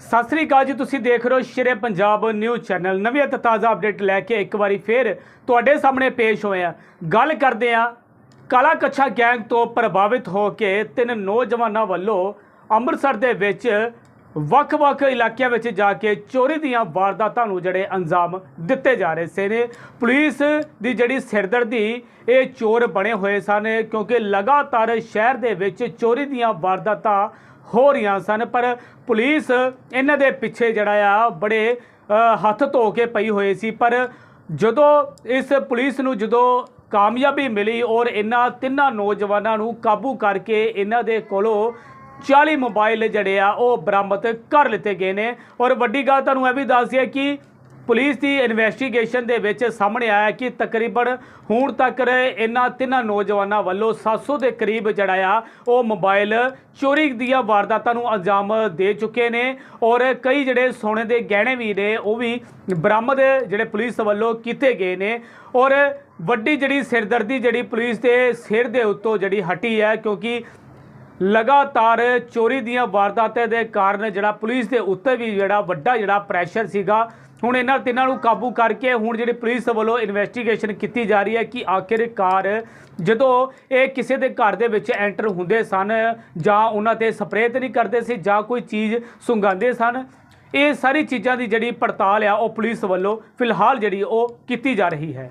ਸਤਿ ਸ੍ਰੀ ਅਕਾਲ ਜੀ, ਤੁਸੀਂ ਦੇਖ ਰਹੇ ਹੋ ਸ਼ੇਰੇ ਪੰਜਾਬ ਨਿਊਜ਼ ਚੈਨਲ। ਨਵੀਂ ਅਤੇ ਤਾਜ਼ਾ ਅਪਡੇਟ ਲੈ ਕੇ ਇੱਕ ਵਾਰੀ ਫੇਰ ਤੁਹਾਡੇ ਸਾਹਮਣੇ ਪੇਸ਼ ਹੋਏ ਆ ਗੱਲ ਕਰਦੇ ਆ ਕਾਲਾ ਕੱਛਾ ਗੈਂਗ ਤੋਂ ਪ੍ਰਭਾਵਿਤ ਹੋ ਕੇ ਤਿੰਨ ਨੌਜਵਾਨਾਂ ਵੱਲੋਂ ਅੰਮ੍ਰਿਤਸਰ ਦੇ ਵਿੱਚ ਵੱਖ-ਵੱਖ ਇਲਾਕਿਆਂ ਵਿੱਚ ਜਾ ਕੇ ਚੋਰੀ ਦੀਆਂ ਵਾਰਦਾਤਾਂ ਨੂੰ ਜਿਹੜੇ ਅੰਜਾਮ ਦਿੱਤੇ ਜਾ ਰਹੇ ਸੇ ਨੇ ਪੁਲਿਸ ਦੀ ਜਿਹੜੀ ਸਿਰਦਰਦੀ, ਇਹ ਚੋਰ ਬਣੇ ਹੋਏ ਸਨ ਕਿਉਂਕਿ ਲਗਾਤਾਰ ਸ਼ਹਿਰ ਦੇ ਵਿੱਚ ਚੋਰੀ ਦੀਆਂ ਵਾਰਦਾਤਾਂ ਹੋ ਰਹੀਆਂ ਸਨ, ਪਰ ਪੁਲਿਸ ਇਹਨਾਂ ਦੇ ਪਿੱਛੇ ਜਿਹੜਾ ਆ ਬੜੇ ਹੱਥ ਧੋ ਕੇ ਪਈ ਹੋਏ ਸੀ। ਪਰ ਜਦੋਂ ਇਸ ਪੁਲਿਸ ਨੂੰ ਜਦੋਂ ਕਾਮਯਾਬੀ ਮਿਲੀ ਔਰ ਇਹਨਾਂ ਤਿੰਨਾਂ ਨੌਜਵਾਨਾਂ ਨੂੰ ਕਾਬੂ ਕਰਕੇ ਇਹਨਾਂ ਦੇ ਕੋਲੋਂ 40 ਮੋਬਾਈਲ ਜਿਹੜੇ ਆ, ਉਹ ਬਰਾਮਦ ਕਰ ਲਿੱਤੇ ਗਏ ਨੇ। ਔਰ ਵੱਡੀ ਗੱਲ ਤੁਹਾਨੂੰ ਇਹ ਵੀ ਦੱਸ ਦਈਏ ਕਿ ਪੁਲਿਸ ਦੀ ਇਨਵੈਸਟੀਗੇਸ਼ਨ ਦੇ ਵਿੱਚ ਸਾਹਮਣੇ ਆਇਆ ਕਿ ਤਕਰੀਬਨ ਹੁਣ ਤੱਕ ਇਹਨਾਂ ਤਿੰਨਾਂ ਨੌਜਵਾਨਾਂ ਵੱਲੋਂ 700 ਦੇ ਕਰੀਬ ਜਿਹੜਾ ਆ, ਉਹ ਮੋਬਾਈਲ ਚੋਰੀ ਦੀਆਂ ਵਾਰਦਾਤਾਂ ਨੂੰ ਅੰਜਾਮ ਦੇ ਚੁੱਕੇ ਨੇ ਔਰ ਕਈ ਜਿਹੜੇ ਸੋਨੇ ਦੇ ਗਹਿਣੇ ਵੀ ਨੇ, ਉਹ ਵੀ ਬਰਾਮਦ ਜਿਹੜੇ ਪੁਲਿਸ ਵੱਲੋਂ ਕੀਤੇ ਗਏ ਨੇ ਔਰ ਵੱਡੀ ਜਿਹੜੀ ਸਿਰਦਰਦੀ ਜਿਹੜੀ ਪੁਲਿਸ ਦੇ ਸਿਰ ਦੇ ਉੱਤੋਂ ਜਿਹੜੀ ਹਟੀ ਹੈ ਕਿਉਂਕਿ ਲਗਾਤਾਰ ਚੋਰੀ ਦੀਆਂ ਵਾਰਦਾਤਾਂ ਦੇ ਕਾਰਨ ਜਿਹੜਾ ਪੁਲਿਸ ਦੇ ਉੱਤੇ ਵੀ ਜਿਹੜਾ ਵੱਡਾ ਜਿਹੜਾ ਪ੍ਰੈਸ਼ਰ ਸੀਗਾ ਹੁਣ ਇਹਨਾਂ ਤਿੰਨਾਂ ਨੂੰ ਕਾਬੂ ਕਰਕੇ ਹੁਣ ਜਿਹੜੀ ਪੁਲਿਸ ਵੱਲੋਂ ਇਨਵੈਸਟੀਗੇਸ਼ਨ ਕੀਤੀ ਜਾ ਰਹੀ ਹੈ ਕਿ ਆਖਿਰਕਾਰ ਜਦੋਂ ਇਹ ਕਿਸੇ ਦੇ ਘਰ ਦੇ ਵਿੱਚ ਐਂਟਰ ਹੁੰਦੇ ਸਨ ਜਾਂ ਉਹਨਾਂ ਤੇ ਸਪਰੇਅ ਤੇ ਨਹੀਂ ਕਰਦੇ ਸੀ ਜਾਂ ਕੋਈ ਚੀਜ਼ ਸੁੰਗਾਉਂਦੇ ਸਨ, ਇਹ ਸਾਰੀ ਚੀਜ਼ਾਂ ਦੀ ਜਿਹੜੀ ਪੜਤਾਲ ਆ ਉਹ ਪੁਲਿਸ ਵੱਲੋਂ ਫਿਲਹਾਲ ਜਿਹੜੀ ਉਹ ਕੀਤੀ ਜਾ ਰਹੀ ਹੈ।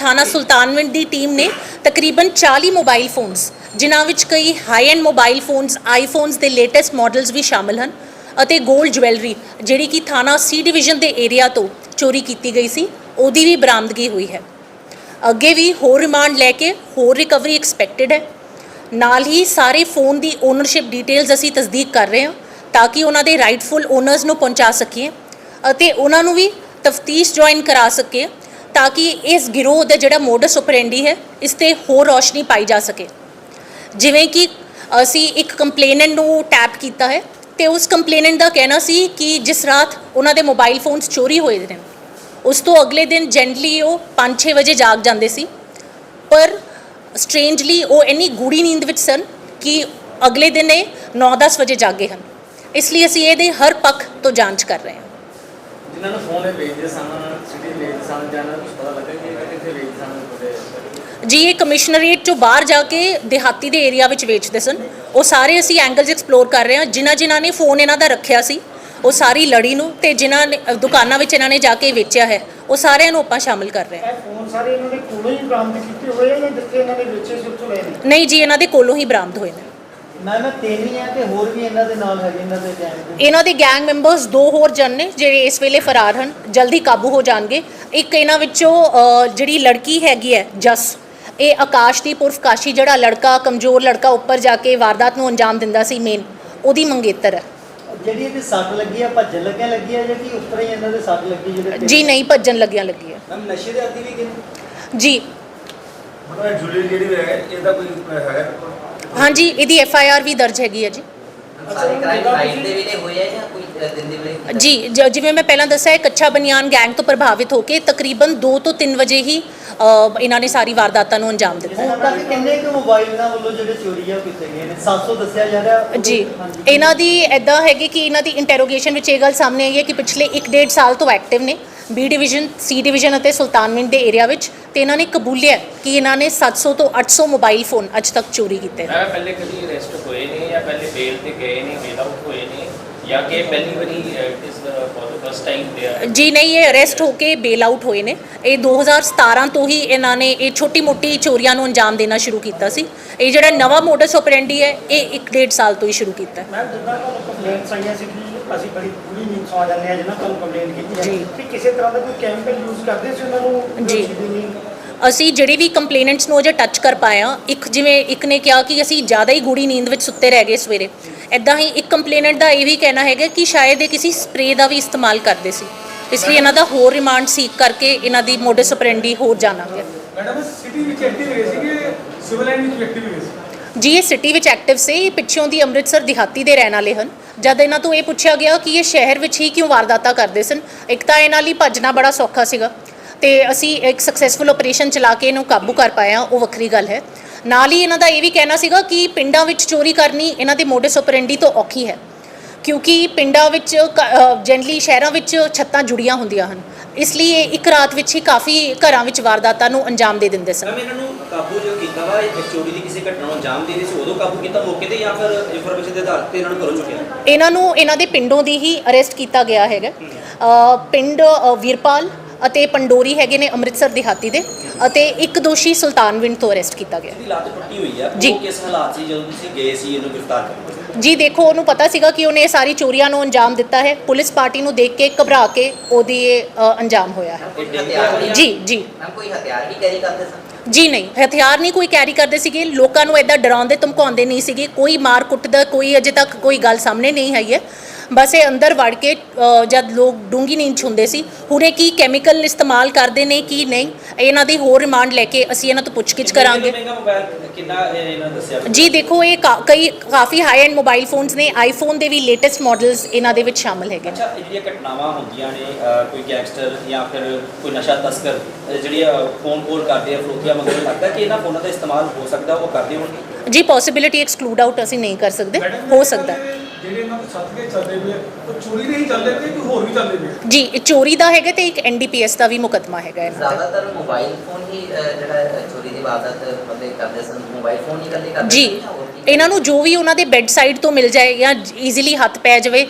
ਥਾਣਾ ਸੁਲਤਾਨਵਿੰਡ ਦੀ ਟੀਮ ਨੇ ਤਕਰੀਬਨ 40 ਮੋਬਾਈਲ ਫੋਨਸ, ਜਿਨ੍ਹਾਂ ਵਿੱਚ ਕਈ high end mobile phones iPhones ਦੇ ਲੇਟੈਸਟ ਮਾਡਲਸ ਵੀ ਸ਼ਾਮਲ ਹਨ ਅਤੇ 골ਡ ਜੁਐਲਰੀ ਜਿਹੜੀ ਕਿ ਥਾਣਾ ਸੀ ਡਿਵੀਜ਼ਨ ਦੇ ਏਰੀਆ ਤੋਂ ਚੋਰੀ ਕੀਤੀ ਗਈ ਸੀ, ਉਹਦੀ ਵੀ ਬਰਾਮਦਗੀ ਹੋਈ ਹੈ। ਅੱਗੇ ਵੀ ਹੋਰ ਰਿਮਾਂਡ ਲੈ ਕੇ ਹੋਰ ਰਿਕਵਰੀ ਐਕਸਪੈਕਟਡ ਹੈ। ਨਾਲ ਹੀ ਸਾਰੇ ਫੋਨ ਦੀ ਓਨਰਸ਼ਿਪ ਡਿਟੇਲਸ ਅਸੀਂ ਤਸਦੀਕ ਕਰ ਰਹੇ ਹਾਂ, ਤਾਂ ਕਿ ਉਹਨਾਂ ਦੇ ਰਾਈਟਫੁਲ ਓਨਰਸ ਨੂੰ ਪਹੁੰਚਾ ਸਕੀਏ ਅਤੇ ਉਹਨਾਂ ਨੂੰ ਵੀ ਤਫਤੀਸ਼ ਜੁਆਇਨ ਕਰਾ ਸਕੀਏ। ਤਾਂ ਕਿ ਇਸ ਗਿਰੋਹ ਦਾ ਜਿਹੜਾ ਮੋਡਸ ਆਪਰੈਂਡੀ ਹੈ, ਇਸ ਤੇ ਹੋਰ ਰੋਸ਼ਨੀ ਪਾਈ ਜਾ ਸਕੇ। ਜਿਵੇਂ ਕਿ ਅਸੀਂ ਇੱਕ ਕੰਪਲੇਨੈਂਟ ਨੂੰ ਟੈਪ ਕੀਤਾ ਹੈ ਤੇ ਉਸ ਕੰਪਲੇਨੈਂਟ ਦਾ ਕਹਿਣਾ ਸੀ ਕਿ ਜਿਸ ਰਾਤ ਉਹਨਾਂ ਦੇ ਮੋਬਾਈਲ ਫੋਨਸ ਚੋਰੀ ਹੋਏ ਨੇ, ਉਸ ਤੋਂ ਅਗਲੇ ਦਿਨ ਜੈਂਟਲੀ ਉਹ 5-6 ਵਜੇ ਜਾਗ ਜਾਂਦੇ ਸੀ। ਪਰ ਸਟ੍ਰੇਂਜਲੀ ਉਹ ਇੰਨੀ ਗੂੜੀ ਨੀਂਦ ਵਿੱਚ ਸਨ ਕਿ ਅਗਲੇ ਦਿਨ ਇਹ 9-10 ਵਜੇ ਜਾਗੇ ਹਨ। ਇਸ ਲਈ ਅਸੀਂ ਇਹਦੇ ਹਰ ਪੱਖ ਤੋਂ ਜਾਂਚ ਕਰ ਰਹੇ ਹਾਂ। ਜਿਨ੍ਹਾਂ ਨੂੰ ਫੋਨ ਇਹ ਵੇਚਦੇ ਸਨ ਸਿਟੀ ਵੇਚਦੇ ਸਨ ਜਾਂ ਇਹਨਾਂ ਨੂੰ ਕੁਛ ਪਤਾ ਲੱਗਾ ਕਿ ਇਹ ਕਿੱਥੇ ਵੇਚਦੇ ਸਨ ਜੀ ਇਹ ਕਮਿਸ਼ਨਰੇਟ ਚੋਂ ਬਾਹਰ ਜਾ ਕੇ ਦਿਹਾਤੀ ਦੇ ਏਰੀਆ ਵਿੱਚ ਵੇਚਦੇ ਸਨ। ਉਹ ਸਾਰੇ ਅਸੀਂ ਐਂਗਲਸ ਐਕਸਪਲੋਰ ਕਰ ਰਹੇ ਹਾਂ। ਜਿਨ੍ਹਾਂ ਜਿਨ੍ਹਾਂ ਨੇ ਫੋਨ ਇਹਨਾਂ ਦਾ ਰੱਖਿਆ ਸੀ ਉਹ ਸਾਰੀ ਲੜੀ ਨੂੰ ਤੇ ਜਿਨ੍ਹਾਂ ਨੇ ਦੁਕਾਨਾਂ ਵਿੱਚ ਇਹਨਾਂ ਨੇ ਜਾ ਕੇ ਵੇਚਿਆ ਹੈ ਉਹ ਸਾਰਿਆਂ ਨੂੰ ਆਪਾਂ ਸ਼ਾਮਿਲ ਕਰ ਰਹੇ ਹਾਂ। ਇਹ ਫੋਨ ਸਾਰੇ ਇਹਨਾਂ ਦੇ ਕੋਲੋਂ ਹੀ ਬਰਾਮਦ ਕੀਤੇ ਹੋਏ ਆ ਜਾਂ ਜਿੱਥੇ ਇਹਨਾਂ ਨੇ ਵੇਚੇ ਸੀ ਉੱਥੋਂ ਲਏ ਨੇ? ਨਹੀਂ ਜੀ ਇਹਨਾਂ ਦੇ ਕੋਲੋਂ ਹੀ ਬਰਾਮਦ ਹੋਏ ਨੇ। ਮੈਂ ਮੈਂ ਤਿੰਨ ਹੀ ਆ ਤੇ ਹੋਰ ਵੀ ਇਹਨਾਂ ਦੇ ਨਾਲ ਹੈਗੇ ਇਹਨਾਂ ਦੇ ਗੈਂਗ ਦੇ। ਇਹਨਾਂ ਦੇ ਗੈਂਗ ਮੈਂਬਰਸ ਦੋ ਹੋਰ ਜਨ ਨੇ ਜਿਹੜੇ ਇਸ ਵੇਲੇ ਫਰਾਰ ਹਨ ਜਲਦੀ ਕਾਬੂ ਹੋ ਜਾਣਗੇ। ਇੱਕ ਇਹਨਾਂ ਵਿੱਚੋਂ ਅ, ਜਿਹੜੀ ਲੜਕੀ ਹੈਗੀ ਹੈ ਜਸ ਇਹ ਆਕਾਸ਼ਦੀਪ ਉਰਫ ਕਾਸ਼ੀ ਜਿਹੜਾ ਲੜਕਾ ਕਮਜ਼ੋਰ ਲੜਕਾ ਉੱਪਰ ਜਾ ਕੇ ਵਾਰਦਾਤ ਨੂੰ ਅੰਜਾਮ ਦਿੰਦਾ ਸੀ ਮੇਨ ਉਹਦੀ ਮੰਗੇਤਰ ਹੈ। ਜਿਹੜੀ ਇਹਦੇ ਸੱਟ ਲੱਗੀ ਆ ਭੱਜਣ ਲੱਗਿਆ ਲੱਗੀ ਆ ਜਾਂ ਕਿ ਉੱਪਰ ਹੀ ਇਹਨਾਂ ਦੇ ਸੱਟ ਲੱਗੀ ਜਿਹੜੇ ਜੀ ਨਹੀਂ ਭੱਜਣ ਲੱਗਿਆ ਲੱਗੀ ਹੈ ਮੈਮ ਨਸ਼ੇ ਦੇ ਆਦੀ ਵੀ ਕਿ ਜੀ। ਮਤਲਬ ਜੁਲੀ ਜਿਹੜੀ ਹੈ ਇਹਦਾ ਕੋਈ ਹੈਗਾ ਹਾਂਜੀ ਇਹਦੀ ਐਫ ਆਈ ਆਰ ਵੀ ਦਰਜ ਹੈਗੀ ਹੈ ਜੀ। ਸਾਰੇ ਕ੍ਰਾਈਮ ਨਾਈਟ ਦੇ ਵੇਲੇ ਹੋਏ ਆ ਜਾਂ ਕੋਈ ਅ, ਦਿਨ ਦੇ ਵੇਲੇ ਜੀ ਜ- ਜਿਵੇਂ ਮੈਂ ਪਹਿਲਾਂ ਦੱਸਿਆ ਇਹ ਕੱਚਾ ਬਨਿਆਨ ਗੈਂਗ ਤੋਂ ਪ੍ਰਭਾਵਿਤ ਹੋ ਕੇ ਤਕਰੀਬਨ 2 ਤੋਂ 3 ਵਜੇ ਹੀ ਅ, ਇਹਨਾਂ ਨੇ ਸਾਰੀ ਵਾਰਦਾਤਾਂ ਨੂੰ ਅੰਜਾਮ ਦਿੱਤਾ। ਹੁਣ ਤੱਕ ਕਿੰਨੇ ਕੁ ਮੋਬਾਈਲ ਇਹਨਾਂ ਵੱਲੋਂ ਜਿਹੜੇ ਚੋਰੀ ਆ ਉਹ ਕੀਤੇ ਗਏ ਨੇ। 700 ਦੱਸਿਆ ਜਾ ਰਿਹਾ ਉਹ- ਜੀ ਹਾਂਜੀ। ਇਹਨਾਂ ਦੀ ਐਦਾਂ ਹੈਗੀ ਕਿ ਇਹਨਾਂ ਦੀ ਇੰਟਰੋਗੇਸ਼ਨ ਵਿੱਚ ਇਹ ਗੱਲ ਸਾਹਮਣੇ ਆਈ ਹੈ ਕਿ ਪਿਛਲੇ 1.5 ਸਾਲ ਤੋਂ ਐਕਟਿਵ ਨੇ। ਬੀ ਡਿਵੀਜ਼ਨ ਸੀ ਡਿਵੀਜ਼ਨ ਅਤੇ ਸੁਲਤਾਨਵਿੰਡ ਦੇ ਏਰੀਆ ਵਿੱਚ ਤੇ ਇਹਨਾਂ ਨੇ ਕਬੂਲਿਆ ਕਿ ਇਹਨਾਂ ਨੇ 700 ਤੋਂ 800 ਮੋਬਾਈਲ ਫੋਨ ਅੱਜ ਤੱਕ ਚੋਰੀ ਕੀਤੇ ਨੇ। ਮੈਂ ਪਹਿਲੇ ਕਦੀ ਅਰੈਸਟ ਹੋਏ ਨੇ ਜਾਂ ਪਹਿਲੇ ਬੇਲ ਤੇ ਗਏ ਨੇ ਬੇਲ ਆਊਟ ਹੋਏ ਨੇ ਜਾਂ ਕਿ ਪਹਿਲੀ ਵਾਰੀ is for the first time ਦੇ ਆ। ਜੀ ਨਹੀਂ ਇਹ ਅਰੈਸਟ ਹੋ ਕੇ ਬੇਲ ਆਊਟ ਹੋਏ ਨੇ। ਇਹ 2017 ਤੋਂ ਹੀ ਇਹਨਾਂ ਨੇ ਇਹ ਛੋਟੀ-ਮੋਟੀ ਚੋਰੀਆਂ ਨੂੰ ਅੰਜਾਮ ਦੇਣਾ ਸ਼ੁਰੂ ਕੀਤਾ ਸੀ। ਇਹ ਜਿਹੜਾ ਨਵਾਂ ਮੋਡਸ ਆਪਰੈਂਡੀ ਹੈ ਇਹ 1.5 ਸਾਲ ਤੋਂ ਹੀ ਸ਼ੁਰੂ ਕੀਤਾ ਹੈ। ਮੈਂ ਜਿੱਦਾਂ ਤੁਹਾਨੂੰ ਕੰਪਲੇਂਟਸ ਆਈਆਂ ਸੀ ਕਿ ਅਸੀਂ ਬੜੀ ਪੂਰੀ ਨੀਂਦ ਸੌ ਜਾਂਦੇ ਆ ਜਿਹਨਾਂ ਤੁਹਾਨੂੰ ਕੰਪਲੇਂਟ ਕੀਤੀ ਹੈ। ਜੀ। ਕਿ ਕਿਸੇ ਤਰ੍ਹਾਂ ਦਾ ਕੋਈ ਕੈਮੀਕਲ ਯੂਜ਼ ਕਰਦੇ ਸੀ ਉਹਨਾਂ ਨੂੰ ਜੀ। ਅਸੀਂ ਜਿਹੜੇ ਵੀ ਕੰਪਲੇਨੈਂਟਸ ਨੂੰ ਅਜੇ ਟੱਚ ਕਰ ਹਾਂ ਇੱਕ ਜਿਵੇਂ ਇੱਕ ਨੇ ਕਿਹਾ ਕਿ ਅਸੀਂ ਜ਼ਿਆਦਾ ਹੀ ਗੂੜੀ ਨੀਂਦ ਵਿੱਚ ਸੁੱਤੇ ਰਹਿ ਗਏ ਸਵੇਰੇ। ਐਦਾਂ ਹੀ ਇੱਕ ਕੰਪਲੇਨੈਂਟ ਦਾ ਇਹ ਵੀ ਕਹਿਣਾ ਹੈਗਾ ਕਿ ਸ਼ਾਇਦ ਇਹ ਕਿਸੇ ਸਪਰੇ ਦਾ ਵੀ ਇਸਤੇਮਾਲ ਕਰਦੇ ਸੀ। ਇਸ ਲਈ ਇਹਨਾਂ ਦਾ ਹੋਰ ਰਿਮਾਂਡ ਸੀਕ ਕਰਕੇ ਇਹਨਾਂ ਦੀ ਮੋਡਸ ਆਪਰੈਂਡੀ ਹੋਰ ਜਾਣਾਂਗੇ। ਮੈਡਮ ਸਿਟੀ ਵਿੱਚ ਐਕਟਿਵ ਰਹੇ ਸੀਗੇ ਸਿਵਲ ਲਾਈਨ ਵਿੱਚ ਐਕਟਿਵ ਰਹੇ ਸੀ? ਜੀ, ਇਹ ਸਿਟੀ ਵਿੱਚ ਐਕਟਿਵ ਸੀ ਇਹ ਪਿੱਛੋਂ ਦੀ ਅੰਮ੍ਰਿਤਸਰ, ਦਿਹਾਤੀ ਦੇ ਰਹਿਣ ਵਾਲੇ ਹਨ। ਜਦ ਇਹਨਾਂ ਤੋਂ ਇਹ ਪੁੱਛਿਆ ਗਿਆ ਕਿ ਇਹ ਸ਼ਹਿਰ ਵਿੱਚ ਹੀ ਕਿਉਂ ਵਾਰਦਾਤਾਂ ਕਰਦੇ ਸਨ, ਇੱਕ ਤਾਂ ਇਹਨਾਂ ਲਈ ਭੱਜਣਾ ਬੜਾ ਸੌਖਾ ਸੀਗਾ ਤੇ ਅਸੀਂ ਇੱਕ ਸਕਸੈਸਫੁਲ ਆਪਰੇਸ਼ਨ ਚਲਾ ਕੇ ਇਹਨੂੰ ਕਾਬੂ ਕਰ ਪਾਏ ਹਾਂ, ਉਹ ਵੱਖਰੀ ਗੱਲ ਹੈ। ਨਾਲ ਹੀ ਇਹਨਾਂ ਦਾ ਇਹ ਵੀ ਕਹਿਣਾ ਸੀਗਾ ਕਿ ਪਿੰਡਾਂ ਵਿੱਚ ਚੋਰੀ ਕਰਨੀ ਇਹਨਾਂ ਦੇ ਮੋਡਸ ਆਪਰੈਂਡੀ ਤੋਂ ਔਖੀ ਹੈ, ਕਿਉਂਕਿ ਪਿੰਡਾਂ ਵਿੱਚ ਜਨਰਲੀ ਸ਼ਹਿਰਾਂ ਵਿੱਚ ਛੱਤਾਂ ਜੁੜੀਆਂ ਹੁੰਦੀਆਂ ਹਨ। ਇਸ ਲਈ ਇਹ ਇੱਕ ਰਾਤ ਵਿੱਚ ਹੀ ਕਾਫੀ ਘਰਾਂ ਵਿੱਚ ਵਾਰਦਾਤਾਂ ਨੂੰ ਅੰਜਾਮ ਦੇ ਦਿੰਦੇ ਸਨ। ਇਹਨਾਂ ਨੂੰ ਕਾਬੂ ਕੀਤਾ ਵਾ ਇਹ ਚੋਰੀ ਦੀ ਕਿਸੇ ਘਟਨਾ ਨੂੰ ਅੰਜਾਮ ਦੇ ਰਹੀ ਸੀ ਉਦੋਂ ਕਾਬੂ ਕੀਤਾ ਮੌਕੇ ਤੇ ਜਾਂ ਫਿਰ ਇਨਫੋਰਮੇਸ਼ਨ ਦੇ ਆਧਾਰ ਤੇ ਇਹਨਾਂ ਨੂੰ ਘਰੋਂ ਚੁੱਕਿਆ? ਇਹਨਾਂ ਨੂੰ ਇਹਨਾਂ ਦੇ ਪਿੰਡੋਂ ਦੀ ਹੀ ਅਰੈਸਟ ਕੀਤਾ ਗਿਆ ਹੈਗਾ। ਅ, ਪਿੰਡ ਅ, ਵੀਰਪਾਲ ਅਤੇ ਪੰਡੋਰੀ ਹੈਗੇ ਨੇ ਅੰਮ੍ਰਿਤਸਰ ਦਿਹਾਤੀ ਦੇ ਅਤੇ ਇੱਕ ਦੋਸ਼ੀ ਸੁਲਤਾਨਵਿੰਡ ਤੋਂ ਅਰੈਸਟ ਕੀਤਾ ਗਿਆ। ਇਹਦੀ ਲੱਤ ਟੁੱਟੀ ਹੋਈ ਆ। ਜੀ। ਉਹ ਕਿਸ ਹਾਲਾਤ ਸੀ ਜਦੋਂ ਤੁਸੀਂ ਗਏ ਸੀ ਇਹਨੂੰ ਗ੍ਰਿਫਤਾਰ ਕਰਨ? ਜੀ ਦੇਖੋ ਉਹਨੂੰ ਪਤਾ ਸੀਗਾ ਕਿ ਉਹਨੇ ਇਹ ਸਾਰੀ ਚੋਰੀਆਂ ਨੂੰ ਅੰਜਾਮ ਦਿੱਤਾ ਹੈ। ਪੁਲਿਸ ਪਾਰਟੀ ਨੂੰ ਦੇਖ ਕੇ ਘਬਰਾ ਕੇ ਉਹਦੀ ਇਹ ਅ, ਅੰਜਾਮ ਹੋਇਆ ਹੈ। ਜੀ ਜੀ। ਮੈਮ ਕੋਈ ਹਥਿਆਰ ਵੀ ਕੈਰੀ ਕਰਦੇ ਸਨ? ਜੀ ਨਹੀਂ ਹਥਿਆਰ ਨਹੀਂ ਕੋਈ ਕੈਰੀ ਕਰਦੇ ਸੀਗੇ। ਲੋਕਾਂ ਨੂੰ ਐਦਾਂ ਡਰਾਉਂਦੇ ਧਮਕਾਉਂਦੇ ਨਹੀਂ ਸੀਗੇ। ਕੋਈ ਮਾਰ ਕੁੱਟ ਦਾ ਕੋਈ ਅਜੇ ਤੱਕ ਕੋਈ ਗੱਲ ਸਾਹਮਣੇ ਨਹੀਂ ਆਈ ਹੈ। ਬਸ ਇਹ ਅੰਦਰ ਵੜ ਕੇ ਜਦ ਲੋਕ ਡੂੰਗੀ ਨੀਂਦ 'ਚ ਹੁੰਦੇ ਸੀ ਹੁਣੇ ਕੀ ਕੈਮੀਕਲ ਇਸਤੇਮਾਲ ਕਰਦੇ ਨੇ ਕੀ ਨਹੀਂ ਇਹਨਾਂ ਦੀ ਹੋਰ ਰਿਮਾਂਡ ਲੈ ਕੇ ਅਸੀਂ ਇਹਨਾਂ ਤੋਂ ਪੁੱਛਗਿੱਛ ਕਰਾਂਗੇ। ਜੀ ਦੇਖੋ ਇਹ ਕਈ ਕਾਫੀ ਹਾਈ ਐਂਡ ਮੋਬਾਈਲ ਫੋਨਸ ਨੇ ਆਈਫੋਨ ਦੇ ਵੀ ਲੇਟੈਸਟ ਮਾਡਲਸ ਇਹਨਾਂ ਦੇ ਵਿੱਚ ਸ਼ਾਮਲ ਹੈਗੇ। ਨੇ ਅੱਛਾ ਇਹ ਜਿਹੜੀਆਂ ਘਟਨਾਵਾਂ ਹੁੰਦੀਆਂ ਨੇ ਕੋਈ ਗੈਂਗਸਟਰ ਜਾਂ ਫਿਰ ਕੋਈ ਨਸ਼ਾ ਤਸਕਰ ਜਿਹੜੀ ਫੋਨ ਕਾਲ ਕਰਦੇ ਆ ਫਰੋਤੀਆਂ ਮੰਗਦੇ ਲੱਗਦਾ ਕਿ ਇਹਨਾਂ ਫੋਨਾਂ ਦਾ ਇਸਤੇਮਾਲ ਹੋ ਸਕਦਾ ਉਹ ਕਰਦੇ ਹੋਣਗੇ? ਜੀ ਪੋਸਿਬਿਲਿਟੀ ਐਕਸਕਲੂਡ ਆਊਟ ਅਸੀਂ ਨਹੀਂ ਕਰ ਸਕਦੇ ਹੋ ਸਕਦਾ। ਜਿਹੜੇ ਇਹਨਾਂ ਦੇ ਸੱਤ ਕੇ ਚੱਲਦੇ ਪਏ ਉਹ ਚੋਰੀ ਦੇ ਹੀ ਚੱਲਦੇ ਪਏ ਕਿ ਹੋਰ ਵੀ ਚੱਲਦੇ ਪਏ ਜੀ ਇਹ ਚੋਰੀ ਦਾ ਹੈਗਾ ਤੇ ਇੱਕ ਐਨਡੀਪੀਐਸ ਦਾ ਵੀ ਮੁਕੱਦਮਾ ਹੈਗਾ ਇਹਨਾਂ ਦਾ ਜ਼ਿਆਦਾਤਰ ਮੋਬਾਈਲ ਫੋਨ ਹੀ ਅ, ਜਿਹੜਾ ਅ, ਚੋਰੀ ਦੀ ਵਾਰਦਾਤ ਮਤਲਬ ਕਰਦੇ ਸਨ। ਮੋਬਾਈਲ ਫੋਨ ਹੀ ਇਕੱਲੇ ਕਰਦੇ ਜੀ ਸਨ ਜਾਂ ਹੋਰ ਕੀ? ਇਹਨਾਂ ਨੂੰ ਜੋ ਵੀ ਉਹਨਾਂ ਦੇ ਬੈੱਡ ਸਾਈਡ ਤੋਂ ਮਿਲ ਜਾਏ ਜਾਂ ਈਜ਼ੀਲੀ ਹੱਥ ਪੈ ਜਾਵੇ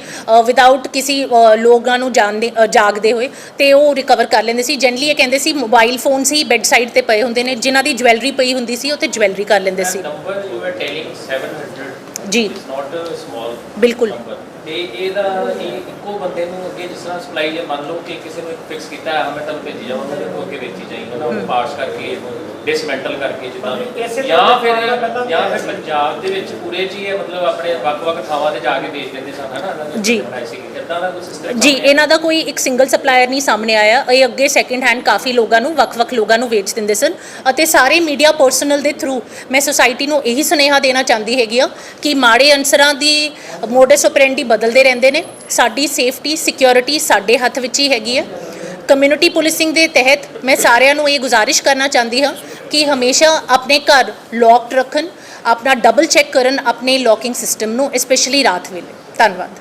ਵਿਦਆਊਟ ਕਿਸੇ ਅ, ਲੋਕਾਂ ਨੂੰ ਜਾਣਦੇ ਅ, ਜਾਗਦੇ ਹੋਏ ਤੇ ਉਹ ਰਿਕਵਰ ਕਰ ਲੈਂਦੇ ਸੀ। ਜਨਰਲੀ ਇਹ ਕਹਿੰਦੇ ਸੀ ਮੋਬਾਈਲ ਫੋਨਸ ਹੀ ਬੈੱਡ ਸਾਈਡ ਤੇ ਪਏ ਹੁੰਦੇ ਨੇ ਜਿਨ੍ਹਾਂ ਦੀ ਜਵੈਲਰੀ ਪਈ ਹੁੰਦੀ ਸੀ ਉਹ ਤੇ ਜਵੈਲਰੀ ਕਰ ਲੈਂਦੇ ਸੀ। ਨੰਬਰ ਯੂ ਆਰ ਟੈਲਿੰਗ 700 ਜੀ। ਬਿਲਕੁਲ। ਤੇ ਇਹਦਾ ਇਹ ਇੱਕੋ ਬੰਦੇ ਨੂੰ ਅੱਗੇ ਜਿਸ ਤਰ੍ਹਾਂ ਸਪਲਾਈ ਜੇ ਮੰਨ ਲਓ ਕਿ ਕਿਸੇ ਨੂੰ ਫਿਕਸ ਕੀਤਾ ਹੈ ਮੈਂ ਤੁਹਾਨੂੰ ਭੇਜੀ ਜਾਵਾਂਗਾ ਤੇ ਉਹ ਅੱਗੇ ਵੇਚੀ ਜਾਏਗਾ ਨਾ ਉਹ ਪਾਸ ਕਰਕੇ ਡਿਸਮੈਂਟਲ ਕਰਕੇ ਜਿੱਦਾਂ ਜਾਂ ਫਿਰ ਜਾਂ ਫਿਰ ਪੰਜਾਬ ਦੇ ਵਿੱਚ ਪੂਰੇ ਚ ਹੀ ਇਹ ਮਤਲਬ ਆਪਣੇ ਵੱਖ-ਵੱਖ ਥਾਵਾਂ ਤੇ ਜਾ ਕੇ ਵੇਚ ਦਿੰਦੇ ਸਨ ਹਨਾ ਜੀ। ਜੀ ਇਹਨਾਂ ਦਾ ਕੋਈ ਇੱਕ ਸਿੰਗਲ ਸਪਲਾਇਰ ਨਹੀਂ ਸਾਹਮਣੇ ਆਇਆ। ਇਹ ਅੱਗੇ ਸੈਕਿੰਡ ਹੈਂਡ ਕਾਫੀ ਲੋਕਾਂ ਨੂੰ ਵੱਖ-ਵੱਖ ਲੋਕਾਂ ਨੂੰ ਵੇਚ ਦਿੰਦੇ ਸਨ ਅਤੇ ਸਾਰੇ ਮੀਡੀਆ ਪਰਸਨਲ ਦੇ ਥਰੂ ਮੈਂ ਸੁਸਾਇਟੀ ਨੂੰ ਇਹੀ ਸੁਨੇਹਾ ਦੇਣਾ ਚਾਹੁੰਦੀ ਹੈਗੀ ਆ ਕਿ ਮਾੜੇ ਅਨਸਰਾਂ ਦੀ ਮੋਡਸ ਆਪਰੈਂਡੀ ਬਦਲਦੇ ਰਹਿੰਦੇ ਨੇ। ਸਾਡੀ ਸੇਫਟੀ ਸਿਕਿਉਰਿਟੀ ਸਾਡੇ ਹੱਥ ਵਿੱਚ ਹੀ ਹੈਗੀ ਹੈ ਕਮਿਊਨਿਟੀ ਪੁਲਿਸਿੰਗ ਦੇ ਤਹਿਤ ਮੈਂ ਸਾਰਿਆਂ ਨੂੰ ਇਹ ਗੁਜ਼ਾਰਿਸ਼ ਕਰਨਾ ਚਾਹੁੰਦੀ ਹਾਂ ਕਿ ਹਮੇਸ਼ਾ ਆਪਣੇ ਘਰ ਲੌਕਡ ਰੱਖਣ, ਆਪਣਾ ਡਬਲ ਚੈੱਕ ਕਰਨ ਆਪਣੇ ਲੌਕਿੰਗ ਸਿਸਟਮ ਨੂੰ ਸਪੈਸ਼ਲੀ ਰਾਤ ਵੇਲੇ। ਧੰਨਵਾਦ।